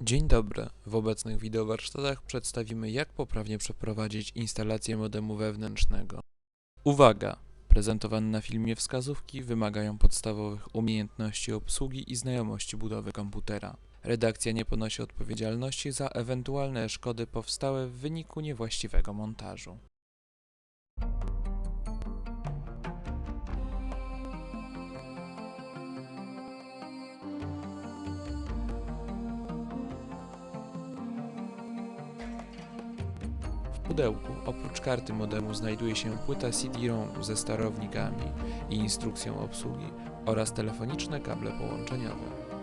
Dzień dobry. W obecnych wideowarsztatach przedstawimy jak poprawnie przeprowadzić instalację modemu wewnętrznego. Uwaga! Prezentowane na filmie wskazówki wymagają podstawowych umiejętności obsługi i znajomości budowy komputera. Redakcja nie ponosi odpowiedzialności za ewentualne szkody powstałe w wyniku niewłaściwego montażu. Pudełku oprócz karty modemu znajduje się płyta CD-ROM ze sterownikami i instrukcją obsługi oraz telefoniczne kable połączeniowe.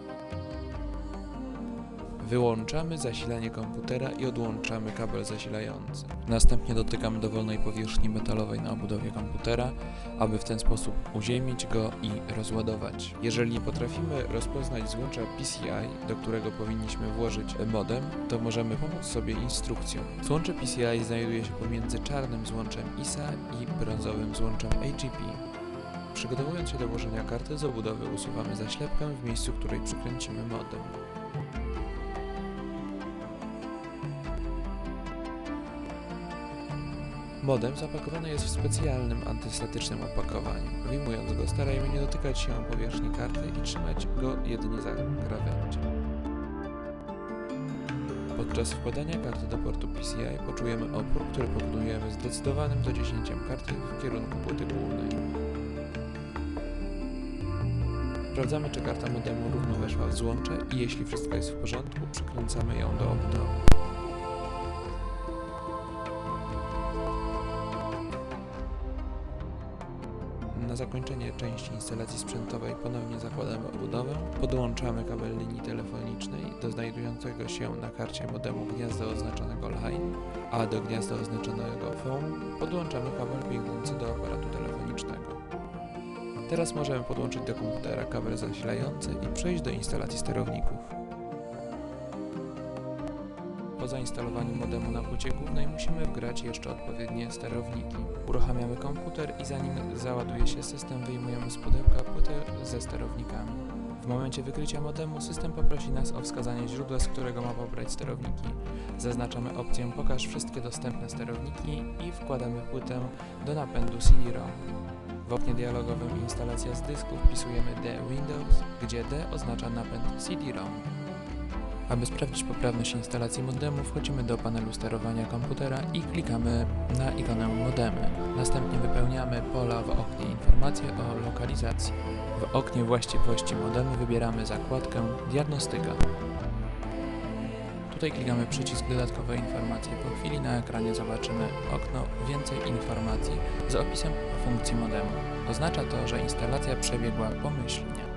Wyłączamy zasilanie komputera i odłączamy kabel zasilający. Następnie dotykamy dowolnej powierzchni metalowej na obudowie komputera, aby w ten sposób uziemić go i rozładować. Jeżeli potrafimy rozpoznać złącza PCI, do którego powinniśmy włożyć modem, to możemy pomóc sobie instrukcją. Złącze PCI znajduje się pomiędzy czarnym złączem ISA i brązowym złączem AGP. Przygotowując się do włożenia karty z obudowy usuwamy zaślepkę w miejscu, której przykręcimy modem. Modem zapakowany jest w specjalnym antystatycznym opakowaniu. Wyjmując go starajmy nie dotykać się powierzchni karty i trzymać go jedynie za krawędzie. Podczas wkładania karty do portu PCI poczujemy opór, który powodujemy zdecydowanym dociśnięciem karty w kierunku płyty głównej. Sprawdzamy, czy karta modemu równo weszła w złącze i jeśli wszystko jest w porządku, przykręcamy ją do obudowy. Na zakończenie części instalacji sprzętowej ponownie zakładamy obudowę, podłączamy kabel linii telefonicznej do znajdującego się na karcie modemu gniazda oznaczonego line, a do gniazda oznaczonego phone podłączamy kabel biegnący do aparatu telefonicznego. Teraz możemy podłączyć do komputera kabel zasilający i przejść do instalacji sterowników. Po zainstalowaniu modemu na płycie głównej musimy wgrać jeszcze odpowiednie sterowniki. Uruchamiamy komputer i zanim załaduje się system wyjmujemy z pudełka płytę ze sterownikami. W momencie wykrycia modemu system poprosi nas o wskazanie źródła, z którego ma pobrać sterowniki. Zaznaczamy opcję Pokaż wszystkie dostępne sterowniki i wkładamy płytę do napędu CD-ROM. W oknie dialogowym Instalacja z dysku wpisujemy D Windows, gdzie D oznacza napęd CD-ROM. Aby sprawdzić poprawność instalacji modemu, wchodzimy do panelu sterowania komputera i klikamy na ikonę modemy. Następnie wypełniamy pola w oknie Informacje o lokalizacji. W oknie Właściwości modemu wybieramy zakładkę Diagnostyka. Tutaj klikamy przycisk Dodatkowe informacje. Po chwili na ekranie zobaczymy okno Więcej informacji z opisem funkcji modemu. Oznacza to, że instalacja przebiegła pomyślnie.